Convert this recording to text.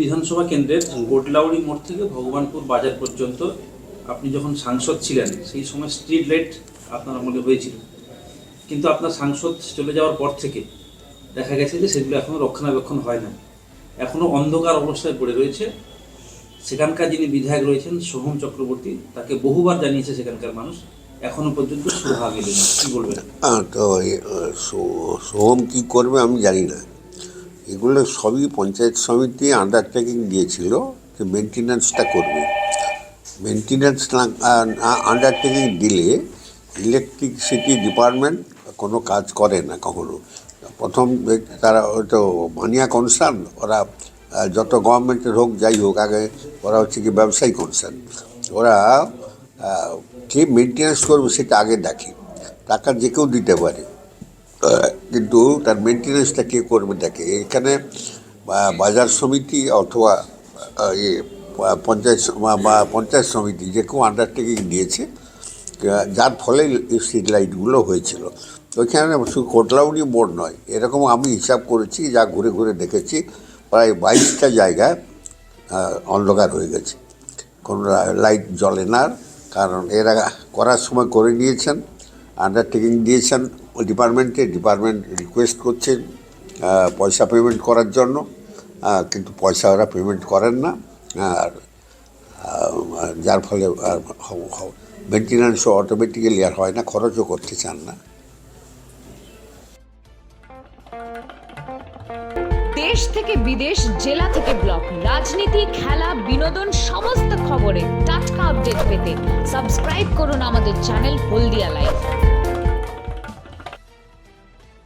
বিধানসভা কেন্দ্রের কোটলাউড়ি মোড় থেকে ভগবানপুর বাজার পর্যন্ত আপনি যখন সাংসদ ছিলেন, সেই সময় স্ট্রিট লাইট আপনার আমলে হয়েছিল। কিন্তু আপনার সাংসদ চলে যাওয়ার পর থেকে দেখা গেছে যে সেগুলো এখনও রক্ষণাবেক্ষণ হয় না এখনও অন্ধকার অবস্থায় পড়ে রয়েছে। সেখানকার যিনি বিধায়ক রয়েছেন, সোহম চক্রবর্তী, তাকে বহুবার জানিয়েছে সেখানকার মানুষ, এখনও পর্যন্ত সুরাহা মেলেনি। কি বলবেন? তো সোহম কী করবে আমি জানি না। এগুলো সবই পঞ্চায়েত সমিতি আন্ডারটেকিং দিয়েছিল যে মেনটেন্যান্সটা করবে। মেনটেন্যান্স না আন্ডারটেকিং দিলে ইলেকট্রিসিটি ডিপার্টমেন্ট কোনো কাজ করে না কখনো। প্রথম তারা হয়তো মানিয়া কনসার্ন ওরা যত গভর্নমেন্টের হোক, যাই হোক, আগে ওরা হচ্ছে কি ব্যবসায়ী কনসার্ন ওরা কে মেনটেন্যান্স করবে সেটা আগে দেখে, টাকা যে কেউ দিতে পারে। কিন্তু তার মেনটেন্যান্সটা কে করবে দেখে? এখানে বাজার সমিতি অথবা ইয়ে পঞ্চায়েত বা- পঞ্চায়েত সমিতি যে কেউ আন্ডারটেকিং দিয়েছে যার ফলে স্ট্রিট লাইটগুলো হয়েছিল। ওইখানে শুধু কোটলাউনি মোড় নয়, এরকম আমি হিসাব করেছি, যা ঘুরে ঘুরে দেখেছি, প্রায় বাইশটা জায়গায় অন্ধকার হয়ে গেছে। কোনো লাইট জ্বলে না, কারণ এরা করার সময় করে নিয়েছেন। আন্ডারটেকিং দিয়েছেন। ডিপার্টমেন্টে ডিপার্টমেন্ট রিকোয়েস্ট করছেন আহ, পয়সা পেমেন্ট করার জন্য। কিন্তু পয়সা ওরা পেমেন্ট করেন না। আর যার ফলে মেনটেন্যান্সও অটোমেটিক্যালি আর হয় না খরচও করতে চান না। দেশ থেকে বিদেশ জেলা থেকে ব্লক রাজনীতি খেলা বিনোদন সমস্ত খবরে টাটকা আপডেট পেতে সাবস্ক্রাইব করুন আমাদের চ্যানেল হলদিয়া লাইভ